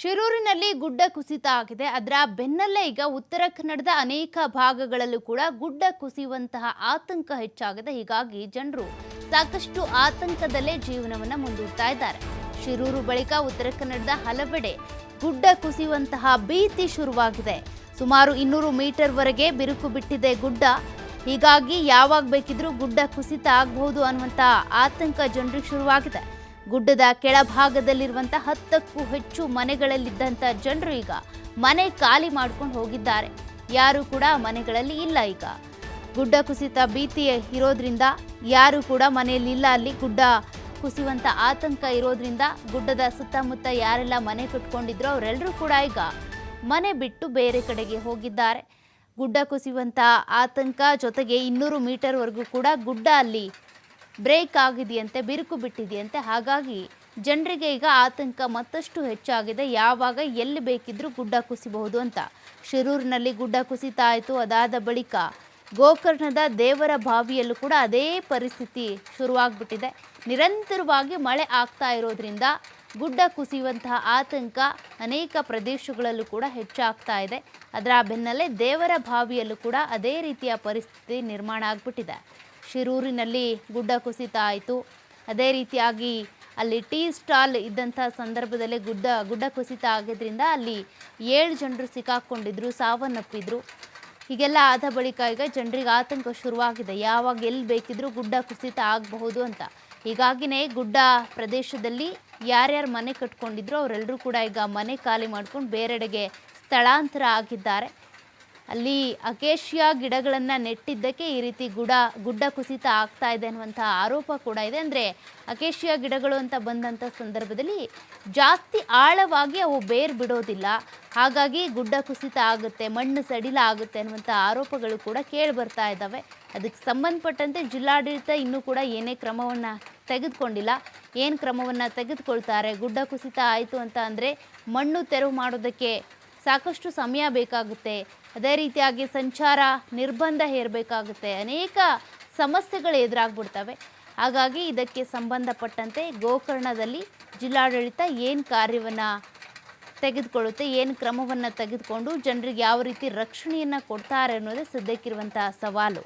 ಶಿರೂರಿನಲ್ಲಿ ಗುಡ್ಡ ಕುಸಿತ ಆಗಿದೆ. ಅದರ ಬೆನ್ನಲ್ಲೇ ಈಗ ಉತ್ತರ ಕನ್ನಡದ ಅನೇಕ ಭಾಗಗಳಲ್ಲೂ ಕೂಡ ಗುಡ್ಡ ಕುಸಿಯುವಂತಹ ಆತಂಕ ಹೆಚ್ಚಾಗಿದೆ. ಹೀಗಾಗಿ ಜನರು ಸಾಕಷ್ಟು ಆತಂಕದಲ್ಲೇ ಜೀವನವನ್ನು ಮುಂದೂಡ್ತಾ ಇದ್ದಾರೆ. ಶಿರೂರು ಬಳಿಕ ಉತ್ತರ ಕನ್ನಡದ ಹಲವೆಡೆ ಗುಡ್ಡ ಕುಸಿಯುವಂತಹ ಭೀತಿ ಶುರುವಾಗಿದೆ. ಸುಮಾರು ಇನ್ನೂರು ಮೀಟರ್ವರೆಗೆ ಬಿರುಕು ಬಿಟ್ಟಿದೆ ಗುಡ್ಡ. ಹೀಗಾಗಿ ಯಾವಾಗ ಬೇಕಿದ್ರೂ ಗುಡ್ಡ ಕುಸಿತ ಆಗಬಹುದು ಅನ್ನುವಂತಹ ಆತಂಕ ಜನರಿಗೆ ಶುರುವಾಗಿದೆ. ಗುಡ್ಡದ ಕೆಳಭಾಗದಲ್ಲಿರುವಂಥ ಹತ್ತಕ್ಕೂ ಹೆಚ್ಚು ಮನೆಗಳಲ್ಲಿದ್ದಂಥ ಜನರು ಈಗ ಮನೆ ಖಾಲಿ ಮಾಡ್ಕೊಂಡು ಹೋಗಿದ್ದಾರೆ. ಯಾರು ಕೂಡ ಮನೆಗಳಲ್ಲಿ ಇಲ್ಲ ಈಗ. ಗುಡ್ಡ ಕುಸಿತ ಭೀತಿ ಇರೋದ್ರಿಂದ ಯಾರು ಕೂಡ ಮನೆಯಲ್ಲಿ ಇಲ್ಲ. ಅಲ್ಲಿ ಗುಡ್ಡ ಕುಸಿಯುವಂಥ ಆತಂಕ ಇರೋದ್ರಿಂದ ಗುಡ್ಡದ ಸುತ್ತಮುತ್ತ ಯಾರೆಲ್ಲ ಮನೆ ಕಟ್ಕೊಂಡಿದ್ರೋ ಅವರೆಲ್ಲರೂ ಕೂಡ ಈಗ ಮನೆ ಬಿಟ್ಟು ಬೇರೆ ಕಡೆಗೆ ಹೋಗಿದ್ದಾರೆ. ಗುಡ್ಡ ಕುಸಿಯುವಂಥ ಆತಂಕ ಜೊತೆಗೆ ಇನ್ನೂರು ಮೀಟರ್ವರೆಗೂ ಕೂಡ ಗುಡ್ಡ ಅಲ್ಲಿ ಬ್ರೇಕ್ ಆಗಿದೆಯಂತೆ, ಬಿರುಕು ಬಿಟ್ಟಿದೆಯಂತೆ. ಹಾಗಾಗಿ ಜನರಿಗೆ ಈಗ ಆತಂಕ ಮತ್ತಷ್ಟು ಹೆಚ್ಚಾಗಿದೆ. ಯಾವಾಗ ಎಲ್ಲಿ ಬೇಕಿದ್ರೂ ಗುಡ್ಡ ಕುಸಿಬಹುದು ಅಂತ. ಶಿರೂರಿನಲ್ಲಿ ಗುಡ್ಡ ಕುಸಿತಾ ಇತ್ತು ಅದಾದ ಬಳಿಕ ಗೋಕರ್ಣದ ದೇವರ ಬಾವಿಯಲ್ಲೂ ಕೂಡ ಅದೇ ಪರಿಸ್ಥಿತಿ ಶುರುವಾಗ್ಬಿಟ್ಟಿದೆ. ನಿರಂತರವಾಗಿ ಮಳೆ ಆಗ್ತಾ ಇರೋದ್ರಿಂದ ಗುಡ್ಡ ಕುಸಿಯುವಂತಹ ಆತಂಕ ಅನೇಕ ಪ್ರದೇಶಗಳಲ್ಲೂ ಕೂಡ ಹೆಚ್ಚಾಗ್ತಾ ಇದೆ. ಅದರ ಬೆನ್ನಲ್ಲೇ ದೇವರ ಬಾವಿಯಲ್ಲೂ ಕೂಡ ಅದೇ ರೀತಿಯ ಪರಿಸ್ಥಿತಿ ನಿರ್ಮಾಣ ಆಗ್ಬಿಟ್ಟಿದೆ. ಶಿರೂರಿನಲ್ಲಿ ಗುಡ್ಡ ಕುಸಿತ ಆಯಿತು. ಅದೇ ರೀತಿಯಾಗಿ ಅಲ್ಲಿ ಟೀ ಸ್ಟಾಲ್ ಇದ್ದಂಥ ಸಂದರ್ಭದಲ್ಲಿ ಗುಡ್ಡ ಗುಡ್ಡ ಕುಸಿತ ಆಗಿದ್ದರಿಂದ ಅಲ್ಲಿ ಏಳು ಜನರು ಸಿಕ್ಕಾಕ್ಕೊಂಡಿದ್ರು ಸಾವನ್ನಪ್ಪಿದ್ರು. ಹೀಗೆಲ್ಲ ಆದ ಬಳಿಕ ಈಗ ಜನರಿಗೆ ಆತಂಕ ಶುರುವಾಗಿದೆ. ಯಾವಾಗ ಎಲ್ಲಿ ಬೇಕಿದ್ರೂ ಗುಡ್ಡ ಕುಸಿತ ಆಗಬಹುದು ಅಂತ. ಹೀಗಾಗಿನೇ ಗುಡ್ಡ ಪ್ರದೇಶದಲ್ಲಿ ಯಾರ್ಯಾರು ಮನೆ ಕಟ್ಕೊಂಡಿದ್ರು, ಅವರೆಲ್ಲರೂ ಕೂಡ ಈಗ ಮನೆ ಖಾಲಿ ಮಾಡ್ಕೊಂಡು ಬೇರೆಡೆಗೆ ಸ್ಥಳಾಂತರ ಆಗಿದ್ದಾರೆ. ಅಲ್ಲಿ ಅಕೇಶಿಯಾ ಗಿಡಗಳನ್ನು ನೆಟ್ಟಿದ್ದಕ್ಕೆ ಈ ರೀತಿ ಗುಡ, ಗುಡ್ಡ ಕುಸಿತ ಆಗ್ತಾ ಇದೆ ಅನ್ನುವಂಥ ಆರೋಪ ಕೂಡ ಇದೆ. ಅಂದರೆ ಅಕೇಶಿಯಾ ಗಿಡಗಳು ಅಂತ ಬಂದಂಥ ಸಂದರ್ಭದಲ್ಲಿ ಜಾಸ್ತಿ ಆಳವಾಗಿ ಅವು ಬೇರು ಬಿಡೋದಿಲ್ಲ. ಹಾಗಾಗಿ ಗುಡ್ಡ ಕುಸಿತ ಆಗುತ್ತೆ, ಮಣ್ಣು ಸಡಿಲ ಆಗುತ್ತೆ ಅನ್ನುವಂಥ ಆರೋಪಗಳು ಕೂಡ ಕೇಳಿ ಬರ್ತಾ ಇದ್ದಾವೆ. ಅದಕ್ಕೆ ಸಂಬಂಧಪಟ್ಟಂತೆ ಜಿಲ್ಲಾಡಳಿತ ಇನ್ನೂ ಕೂಡ ಏನೇ ಕ್ರಮವನ್ನು ತೆಗೆದುಕೊಂಡಿಲ್ಲ. ಏನು ಕ್ರಮವನ್ನು ತೆಗೆದುಕೊಳ್ತಾರೆ? ಗುಡ್ಡ ಕುಸಿತ ಆಯಿತು ಅಂತ ಅಂದರೆ ಮಣ್ಣು ತೆರವು ಮಾಡೋದಕ್ಕೆ ಸಾಕಷ್ಟು ಸಮಯ ಬೇಕಾಗುತ್ತೆ. ಅದೇ ರೀತಿಯಾಗಿ ಸಂಚಾರ ನಿರ್ಬಂಧ ಹೇರಬೇಕಾಗುತ್ತೆ. ಅನೇಕ ಸಮಸ್ಯೆಗಳು ಎದುರಾಗ್ಬಿಡ್ತವೆ. ಹಾಗಾಗಿ ಇದಕ್ಕೆ ಸಂಬಂಧಪಟ್ಟಂತೆ ಗೋಕರ್ಣದಲ್ಲಿ ಜಿಲ್ಲಾಡಳಿತ ಏನು ಕಾರ್ಯವನ್ನು ತೆಗೆದುಕೊಳ್ಳುತ್ತೆ, ಏನು ಕ್ರಮವನ್ನು ತೆಗೆದುಕೊಂಡು ಜನರಿಗೆ ಯಾವ ರೀತಿ ರಕ್ಷಣೆಯನ್ನು ಕೊಡ್ತಾರೆ ಅನ್ನೋದೇ ಸದ್ಯಕ್ಕಿರುವಂತಹ ಸವಾಲು.